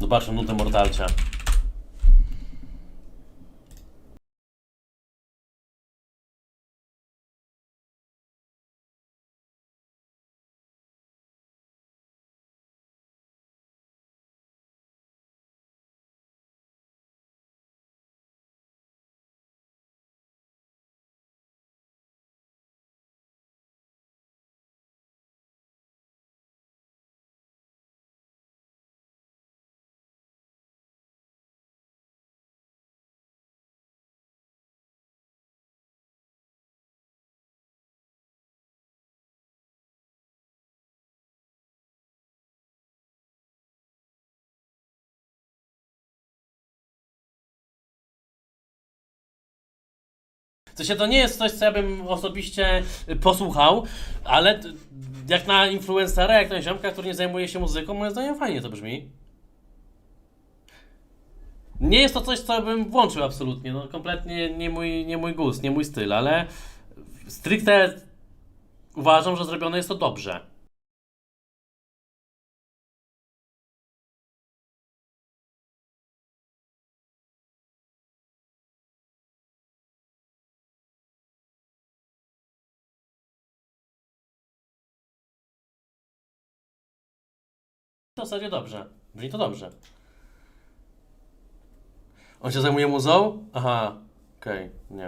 Zobaczmy nutę Mortalcia. W sensie to nie jest coś, co ja bym osobiście y, posłuchał, ale jak na influencera, jak na ziomka, który nie zajmuje się muzyką, moim zdaniem fajnie to brzmi. Nie jest to coś, co bym włączył absolutnie, no kompletnie nie mój, nie mój gust, nie mój styl, ale stricte uważam, że zrobione jest to dobrze. W zasadzie dobrze. Brzmi to dobrze. On się zajmuje muzą? Aha, okej, nie wiem.